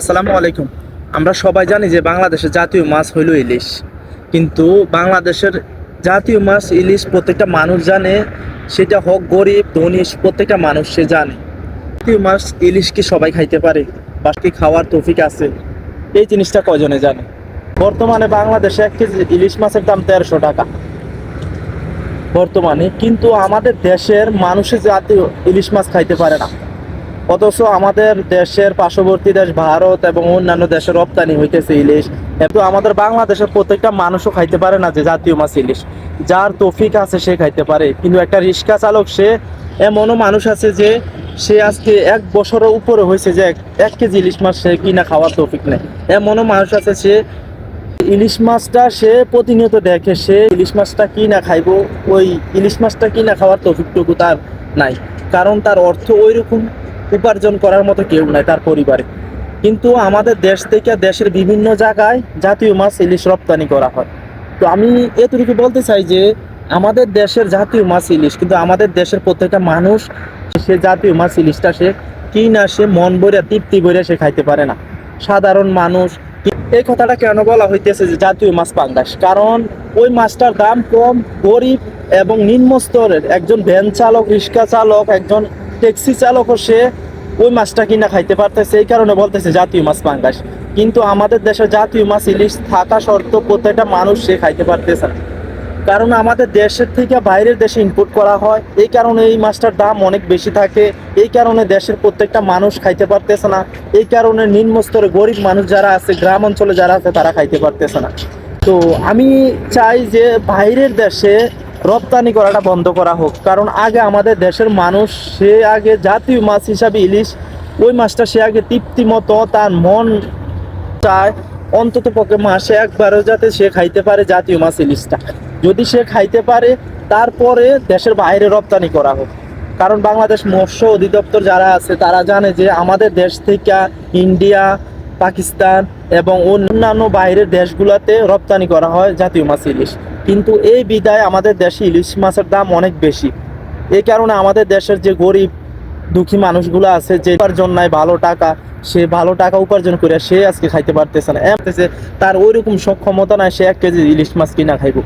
আসসালামু আলাইকুম। আমরা সবাই জানি যে বাংলাদেশের জাতীয় মাছ হইল ইলিশ। কিন্তু বাংলাদেশের জাতীয় মাছ ইলিশ প্রত্যেকটা মানুষ জানে, সেটা হোক গরিব, ধনী, প্রত্যেকটা মানুষ সে জানে। জাতীয় মাছ ইলিশ কি সবাই খাইতে পারে? বা কি খাওয়ার তৌফিক আছে? এই জিনিসটা কজনে জানে? বর্তমানে বাংলাদেশে এক কেজি ইলিশ মাছের দাম তেরোশো টাকা। বর্তমানে কিন্তু আমাদের দেশের মানুষের জাতীয় ইলিশ মাছ খাইতে পারে না। অথচ আমাদের দেশের পার্শ্ববর্তী দেশ ভারত এবং অন্যান্য দেশের রপ্তানি হইতেছে ইলিশ। কিন্তু আমাদের বাংলাদেশের প্রত্যেকটা মানুষও খাইতে পারে না যে জাতীয় মাছ ইলিশ। যার তফিক আছে সে খাইতে পারে। কিন্তু একটা রিক্সা চালক, সে এমনও মানুষ আছে যে সে আজকে এক বছরের উপরে হয়েছে যে এক কেজি ইলিশ মাছ সে কিনা খাওয়ার তৌফিক নেই। এমনও মানুষ আছে সে ইলিশ মাছটা সে প্রতিনিয়ত দেখে, সে ইলিশ মাছটা কি না খাইবো, ওই ইলিশ মাছটা কি না খাওয়ার তৌফিকটুকু তার নাই। কারণ তার অর্থ ওই রকম উপার্জন করার মতো কেউ নাই তার পরিবারে। কিন্তু আমাদের দেশ থেকে দেশের বিভিন্ন জায়গায় জাতীয় মাছ ইলিশ রপ্তানি করা হয়। তো আমি এতটুকু বলতে চাই যে, আমাদের দেশের জাতীয় মাছ ইলিশ, কিন্তু আমাদের দেশের প্রত্যেকটা মানুষ সে জাতীয় মাছ ইলিশটা সে কি না সে মন ভরে, তৃপ্তি ভরে সে খাইতে পারে না। সাধারণ মানুষ এই কথাটা কেন বলা হইতেছে যে জাতীয় মাছ পাঙ্গাস কারণ ওই মাছটার দাম কম, গরিব এবং নিম্ন স্তরের একজন ভ্যান চালক, রিক্সা চালক, একজন ট্যাক্সি চালকও সে ওই মাছটা কিনা খাইতে পারতেছে, এই কারণে বলতেছে জাতীয় মাছ পাঙ্গাস। কিন্তু আমাদের দেশে জাতীয় মাছ, ইলিশ থাকা সত্ত্বেও প্রত্যেকটা মানুষ সে খাইতে পারতেছে না। কারণ আমাদের দেশের থেকে বাইরের দেশে ইনপুট করা হয়, এই কারণে এই মাছটার দাম অনেক বেশি থাকে, এই কারণে দেশের প্রত্যেকটা মানুষ খাইতে পারতেছে না, এই কারণে নিম্ন স্তরে গরিব মানুষ যারা আছে, গ্রাম অঞ্চলে যারা আছে, তারা খাইতে পারতেছে না। তো আমি চাই যে বাইরের দেশে রপ্তানি করাটা বন্ধ করা হোক। কারণ আগে আমাদের দেশের মানুষ, সে আগে জাতীয় মাছ হিসাবে ইলিশ, ওই মাছটা সে আগে তৃপ্তি মতো তার মন চায়। অন্তত পক্ষে মাসে একবারও যাতে সে খাইতে পারে জাতীয় মাছ ইলিশটা। যদি সে খাইতে পারে, তারপরে দেশের বাইরে রপ্তানি করা হোক। কারণ বাংলাদেশ মৎস্য অধিদপ্তর যারা আছে, তারা জানে যে আমাদের দেশ থেকে ইন্ডিয়া, পাকিস্তান এবং অন্যান্য বাইরের দেশগুলোতে রপ্তানি করা হয় জাতীয় মাছ ইলিশ। কিন্তু এই বিদায় আমাদের দেশে ইলিশ মাছের দাম অনেক বেশি। এই কারণে আমাদের দেশের যে গরিব, দুঃখী মানুষগুলো আছে, যে উপার্জন নাই, ভালো টাকা, সে ভালো টাকা উপার্জন করে সে আজকে খাইতে পারতেছে না। তার ওই রকম সক্ষমতা নাই, সে এক কেজি ইলিশ মাছ কিনা খাইব।